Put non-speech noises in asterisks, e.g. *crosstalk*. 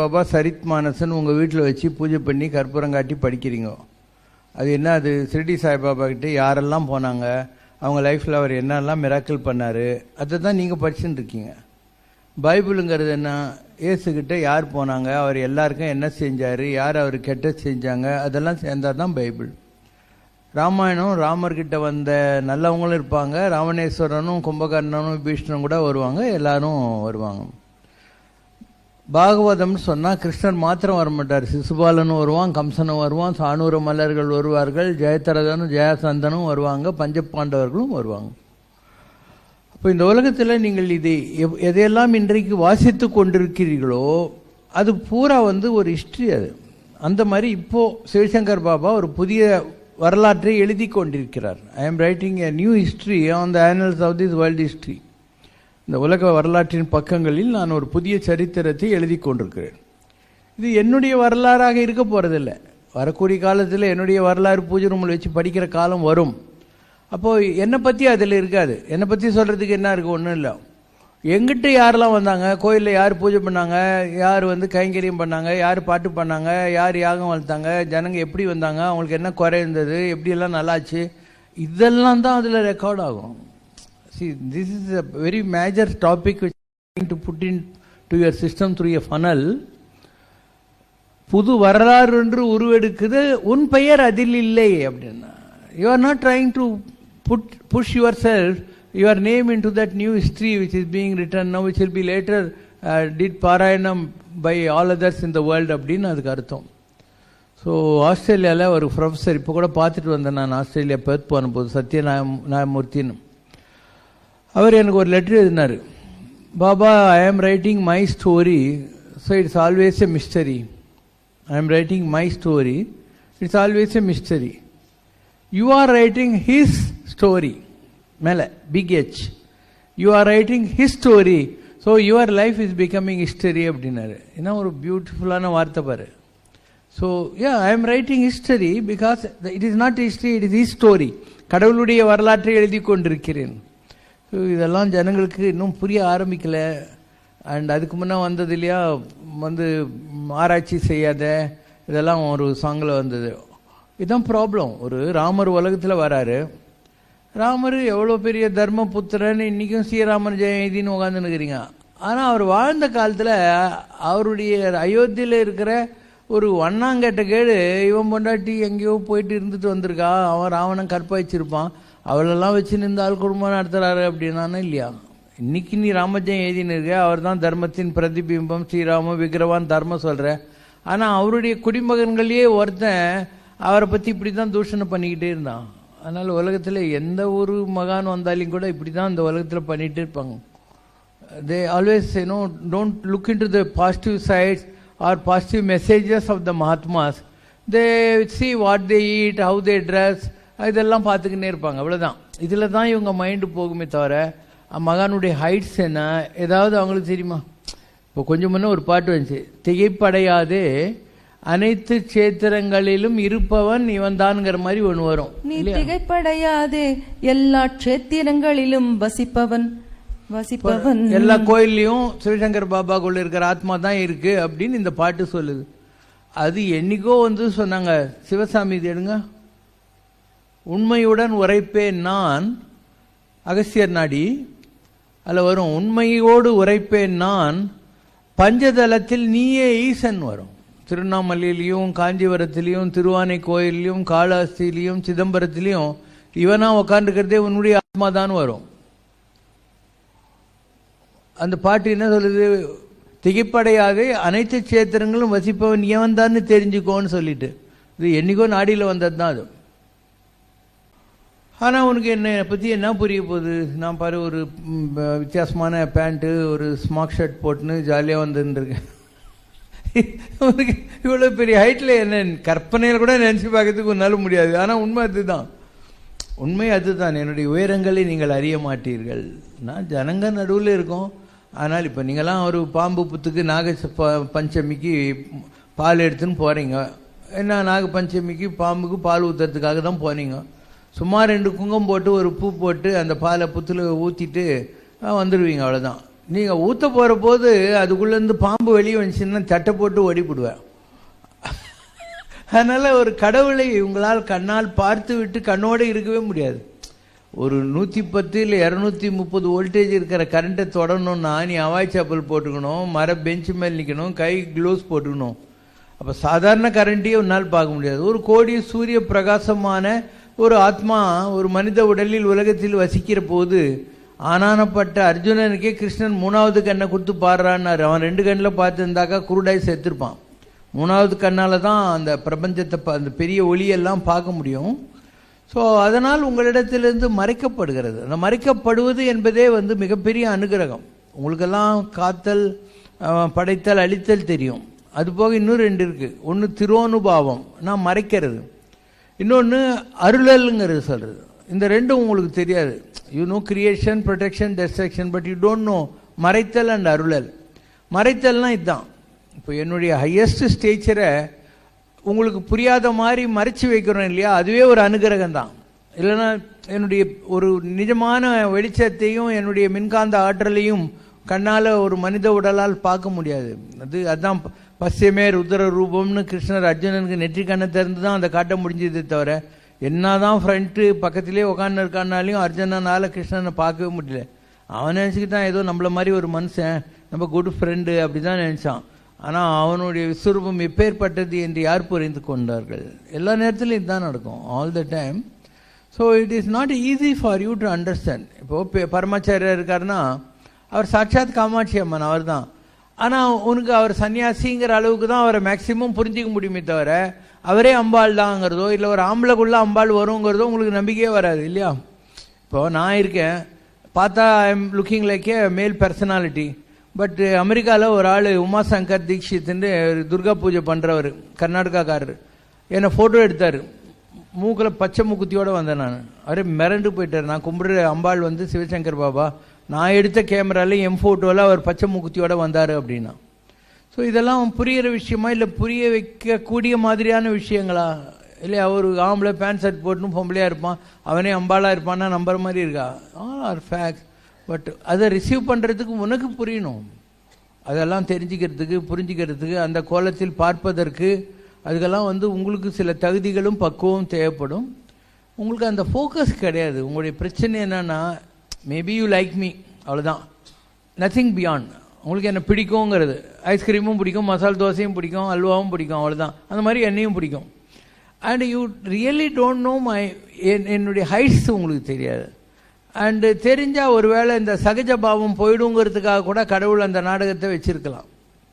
பாபா சரித் மானசன் உங்கள் வீட்டில் வச்சு பூஜை பண்ணி கற்பூரம் காட்டி படிக்கிறீங்க. அது என்ன அது சிறுடி சாய்பாபா கிட்ட யாரெல்லாம் போனாங்க அவங்க லைஃப்பில் அவர் என்னெல்லாம் மிராக்கிள் பண்ணார் அதை தான் நீங்கள் படிச்சுட்டு இருக்கீங்க. பைபிளுங்கிறது என்ன ஏசுக்கிட்ட யார் போனாங்க அவர் எல்லாருக்கும் என்ன செஞ்சார் யார் அவர் கெட்ட செஞ்சாங்க அதெல்லாம் சேர்ந்தால் தான் பைபிள். ராமாயணம் ராமர்கிட்ட வந்த நல்லவங்களும் இருப்பாங்க ராமணேஸ்வரனும் கும்பகர்ணனும் பீஷ்ணனும் கூட வருவாங்க எல்லாரும் வருவாங்க. பாகவதம்னு சொன்னால் கிருஷ்ணர் மாத்திரம் வரமாட்டார் சிசுபாலனும் வருவான் கம்சனும் வருவான் சானூர மல்லர்கள் வருவார்கள் ஜெயதரதனும் ஜெயசந்தனும் வருவாங்க பஞ்சபாண்டவர்களும் வருவாங்க. அப்போ இந்த உலகத்தில் நீங்கள் இதை எதையெல்லாம் இன்றைக்கு வாசித்து கொண்டிருக்கிறீர்களோ அது பூரா வந்து ஒரு ஹிஸ்ட்ரி அது. அந்த மாதிரி இப்போ சிவசங்கர் பாபா ஒரு புதிய வரலாற்றை எழுதி கொண்டிருக்கிறார். I am writing a new history on the annals of this world history இந்த உலக வரலாற்றின் பக்கங்களில் நான் ஒரு புதிய சரித்திரத்தை எழுதி கொண்டிருக்கிறேன். இது என்னுடைய வரலாறாக இருக்க போகிறதில்ல வரக்கூடிய காலத்தில் என்னுடைய வரலாறு பூஜை ரூமில் வச்சு படிக்கிற காலம் வரும். அப்போது என்னை பற்றி அதில் இருக்காது. என்னை பற்றி சொல்கிறதுக்கு என்ன இருக்குது ஒன்றும் இல்லை. எங்கிட்ட யாரெல்லாம் வந்தாங்க? கோயிலில் யார் பூஜை பண்ணாங்க? யார் வந்து கைங்கரியம் பண்ணாங்க? யார் பாட்டு பண்ணாங்க யார் யாகம் வளர்த்தாங்க? ஜனங்க எப்படி வந்தாங்க? அவங்களுக்கு என்ன குறை இருந்தது? எப்படியெல்லாம் நல்லாச்சு? இதெல்லாம் தான் அதில் ரெக்கார்ட் ஆகும். See, this is a very major topic which I'm trying to put in to your system through a funnel. புது வரலாறு என்று உருவெடுக்குது உன் பெயர் அதில் இல்லை அப்படின்னா. You are not trying to put push yourself your name into that new history which is being written no which will be later did பாராயணம் by all others in the world அப்படின்னு அதுக்கு அர்த்தம். ஸோ ஆஸ்திரேலியாவில் ஒரு professor இப்போ கூட பார்த்துட்டு வந்தேன் நான் ஆஸ்திரேலியா பெர்த் போன போது சத்யநாய நாயமூர்த்தின்னு. அவர் எனக்கு ஒரு லெட்டர் எழுதினார். Baba I am writing my story so it's always a mystery I am writing my story it's always a mystery you are writing his story மேலே big H you are writing his story so your life is becoming history அப்படின்னாரு. என்ன ஒரு பியூட்டிஃபுல்லான வார்த்தை பாரு. So yeah I am writing history because it is not history it is his story கடவுளுடைய வரலாற்றை எழுதி கொண்டிருக்கிறேன். இதெல்லாம் ஜனங்களுக்கு இன்னும் புரிய ஆரம்பிக்கல. அண்ட் அதுக்கு முன்னே வந்தது இல்லையா? வந்து ஆராய்ச்சி செய்யாத இதெல்லாம் ஒரு சாங்கில் வந்தது. இதுதான் ப்ராப்ளம் ஒரு ராமர் உலகத்தில் வராரு. ராமர் எவ்வளோ பெரிய தர்மபுத்திரன் இன்றைக்கும் ஸ்ரீராமன் ஜெயந்தின்னு உட்காந்துன்னுக்கிறீங்க ஆனால் அவர் வாழ்ந்த காலத்தில் அவருடைய அயோத்தியில் இருக்கிற ஒரு வண்ணாங்கட்ட கேடு இவன் பொண்டாட்டி எங்கேயோ போயிட்டு இருந்துட்டு வந்திருக்கா. அவன் ராவணன் கற்பாய்ச்சிருப்பான் அவளெல்லாம் வச்சு நின்று ஆள் குடும்பம் நடத்துகிறாரு அப்படின்னானே இல்லையா? இன்னைக்கு நீ ராமஜெயம் எழுதினு இருக்க அவர் தான் தர்மத்தின் பிரதிபிம்பம் ஸ்ரீராம விக்கிரவான் தர்மம் சொல்கிற ஆனால் அவருடைய குடிமகன்களையே ஒருத்தன் அவரை பற்றி இப்படி தான் தூஷணம் பண்ணிக்கிட்டே இருந்தான். அதனால் உலகத்தில் எந்த ஒரு மகான் வந்தாலும் கூட இப்படி தான் இந்த உலகத்தில் பண்ணிகிட்டே இருப்பாங்க. They always you know don't look into the positive sides or positive messages of the mahatmas they see what they eat how they dress இதெல்லாம் பார்த்துக்கினே இருப்பாங்க. அவ்வளவுதான். இதில் தான் இவங்க மைண்டு போகுமே தவிர மகானுடைய ஹைட்ஸ் என்ன? ஏதாவது அவங்களுக்கு தெரியுமா? இப்போ கொஞ்சம் முன்ன ஒரு பாட்டு வந்துச்சு. திகைப்படையாதே அனைத்து க்ஷேத்திரங்களிலும் இருப்பவன் இவன் தான்ங்கிற மாதிரி ஒன்று வரும். நீ திகைப்படையாதே எல்லா க்ஷேத்திரங்களிலும் வசிப்பவன் வசிப்பவன். எல்லா கோயில்லையும் சிவசங்கர் பாபாக்குள்ள இருக்கிற ஆத்மா தான் இருக்கு அப்படின்னு இந்த பாட்டு சொல்லுது. அது என்னைக்கோ வந்து சொன்னாங்க. சிவசாமி இது எடுங்க. உண்மையுடன் உரைப்பேன் நான் அகஸ்தியர் நாடி அதில் வரும் உண்மையோடு உரைப்பேன் நான் பஞ்சதலத்தில் நீயே ஈசன் வரும். திருவண்ணாமலையிலையும் காஞ்சிபுரத்திலையும் திருவானை கோயிலையும் காளாஸ்திலையும் சிதம்பரத்திலையும் இவனா உக்காந்துக்கிறதே உன்னுடைய ஆத்மா தான் வரும். அந்த பாட்டு என்ன சொல்லுது? திகைப்படையாகவே அனைத்து சேத்திரங்களும் வசிப்பவன் எவன் தான் தெரிஞ்சுக்கோன்னு சொல்லிட்டு. இது என்னைக்கோ நாடியில் வந்தது தான் அது. ஆனால் உனக்கு என்ன பற்றி என்ன புரிய போகுது? நான் பாரு ஒரு வித்தியாசமான பேண்ட்டு ஒரு ஸ்மாக் ஷர்ட் போட்டுன்னு ஜாலியாக வந்துருந்துருக்கேன். *laughs* உனக்கு இவ்வளோ பெரிய ஹைட்டில் என்ன கற்பனையில் கூட நினச்சி பார்க்கறதுக்கு ஒன்றாலும் முடியாது. ஆனால் உண்மை அதுதான். உண்மை அதுதான். என்னுடைய உயரங்களை நீங்கள் அறிய மாட்டீர்கள். நான் ஜனங்க நடுவில் இருக்கோம். ஆனால் இப்போ நீங்களாம் ஒரு பாம்பு புத்துக்கு நாக ப- பஞ்சமிக்கு பால் எடுத்துன்னு போகிறீங்க என்ன நாக பஞ்சமிக்கு பாம்புக்கு பால் ஊற்றுறதுக்காக தான் போனீங்க. சும்மா ரெண்டு குங்கம் போட்டு ஒரு பூ போட்டு அந்த பாலை புத்தில் ஊற்றிட்டு வந்துடுவீங்க அவ்வளோதான் நீங்கள் ஊற்ற போகிற போது அதுக்குள்ளேருந்து பாம்பு வெளியே வந்துச்சுன்னா தட்டை போட்டு ஓடிப்பிடுவேன் அதனால் ஒரு கடவுளை உங்களால் கண்ணால் பார்த்து விட்டு கண்ணோடு இருக்கவே முடியாது. ஒரு நூற்றி பத்து இல்லை இரநூத்தி முப்பது வோல்டேஜ் இருக்கிற கரண்ட்டை தொடணும்னா நீ அவாய் சாப்பல் போட்டுக்கணும் மர பெஞ்சு மேல் நிற்கணும் கை க்ளோஸ் போட்டுக்கணும். அப்போ சாதாரண கரண்ட்டையே உன்னால் பார்க்க முடியாது. ஒரு கோடி சூரிய பிரகாசமான ஒரு ஆத்மா ஒரு மனித உடலில் உலகத்தில் வசிக்கிற போது ஆனானப்பட்ட அர்ஜுனனுக்கே கிருஷ்ணன் மூணாவது கண்ணை கொடுத்து பாடுறான்னாரு. அவன் ரெண்டு கண்ணில் பார்த்துருந்தாக்கா குருடாய் செத்துருப்பான் மூணாவது கண்ணால் தான் அந்த பிரபஞ்சத்தை ப- அந்த பெரிய ஒளியெல்லாம் பார்க்க முடியும். ஸோ அதனால் உங்களிடத்திலிருந்து மறைக்கப்படுகிறது. அந்த மறைக்கப்படுவது என்பதே வந்து மிகப்பெரிய அனுகிரகம். உங்களுக்கெல்லாம் காத்தல் படைத்தல் அழித்தல் தெரியும். அதுபோக இன்னும் ரெண்டு இருக்குது ஒன்று திருவனுபாவம். நான் மறைக்கிறது. இன்னொன்று அருளல்ங்கிறது சொல்கிறது இந்த ரெண்டும் உங்களுக்கு தெரியாது. You know creation protection destruction but you don't know மறைத்தல் அண்ட் அருளல். மறைத்தல்னா இதுதான் இப்போ என்னுடைய ஹையஸ்ட் ஸ்டேச்சரை உங்களுக்கு புரியாத மாதிரி மறைச்சு வைக்கிறோம் இல்லையா? அதுவே ஒரு அனுகிரகம் தான். இல்லைன்னா என்னுடைய ஒரு நிஜமான வெளிச்சத்தையும் என்னுடைய மின்காந்த ஆற்றலையும் கண்ணால் ஒரு மனித உடலால் பார்க்க முடியாது. அது அதுதான் பசியமே ருத்ர ரூபம்னு கிருஷ்ணர் அர்ஜுனனுக்கு நெற்றி கண்ணை திறந்து தான் அதை காட்ட முடிஞ்சதே தவிர என்னதான் ஃப்ரண்ட்டு பக்கத்திலே உட்காந்து இருக்கானாலையும் அர்ஜுனனால் கிருஷ்ணனை பார்க்கவே முடியல. அவன் நினச்சிக்கிட்டான் ஏதோ நம்மள மாதிரி ஒரு மனுஷன் நம்ம குட் ஃப்ரெண்டு அப்படி தான் நினச்சான். ஆனால் அவனுடைய விஸ்வரூபம் எப்பேற்பட்டது என்று யார் புரிந்து கொண்டார்கள்? எல்லா நேரத்துலையும் இதுதான் நடக்கும் all the time so it is not easy for you to understand இப்போது பரமாச்சாரியா இருக்காருன்னா அவர் சாட்சாத் காமாட்சி அம்மன் அவர் தான் ஆனால் உனக்கு அவர் சன்னியாசிங்கிற அளவுக்கு தான் அவரை மேக்சிமம் புரிஞ்சிக்க முடியுமே தவிர அவரே அம்பாள் தாங்கிறதோ இல்லை ஒரு ஆம்பளைக்குள்ளே அம்பாள் வருங்கிறதோ உங்களுக்கு நம்பிக்கையே வராது இல்லையா? இப்போது நான் இருக்கேன். பார்த்தா I am looking like a male personality but அமெரிக்காவில் ஒரு ஆள் உமாசங்கர் தீக்ஷித்னு துர்கா பூஜை பண்ணுறவர் கர்நாடகாக்காரர். என்னை ஃபோட்டோ எடுத்தார். மூக்கில் பச்சை மூக்குத்தியோடு வந்தேன் நான். அவரே மிரண்டு போயிட்டார். நான் கும்பிடுற அம்பாள் வந்து சிவசங்கர் பாபா நான் எடுத்த கேமராவில் என் ஃபோட்டோவில் அவர் பச்சை மூக்குத்தியோடு வந்தார் அப்படின்னா. ஸோ இதெல்லாம் புரியிற விஷயமா இல்லை புரிய வைக்கக்கூடிய மாதிரியான விஷயங்களா? இல்லை அவர் ஆம்பளை பேண்ட் ஷர்ட் போட்டுன்னு பொம்பளையாக இருப்பான் அவனே அம்பாலாக இருப்பான்னா நம்புற மாதிரி இருக்கா? ஆல் ஆர் ஃபேக்ஸ் பட் அதை ரிசீவ் பண்ணுறதுக்கு உனக்கு புரியணும். அதெல்லாம் தெரிஞ்சுக்கிறதுக்கு புரிஞ்சுக்கிறதுக்கு அந்த கோலத்தில் பார்ப்பதற்கு அதுக்கெல்லாம் வந்து உங்களுக்கு சில தகுதிகளும் பக்குவம் தேவைப்படும். உங்களுக்கு அந்த ஃபோக்கஸ் கிடையாது. உங்களுடைய பிரச்சனை என்னென்னா மேபி யூ லைக் மீ அவ்வளோதான் நத்திங் பியாண்ட் உங்களுக்கு என்ன பிடிக்குங்கிறது ஐஸ்கிரீமும் பிடிக்கும் மசால் தோசையும் பிடிக்கும் அல்வாவும் பிடிக்கும் அவ்வளோதான் அந்த மாதிரி என்னையும் பிடிக்கும். And you really don't know my என்னுடைய ஹைட்ஸ் உங்களுக்கு தெரியாது. அண்டு தெரிஞ்சால் ஒருவேளை இந்த சகஜ பாவம் போயிடுங்கிறதுக்காக கூட கடவுள் அந்த நாடகத்தை வச்சிருக்கலாம்.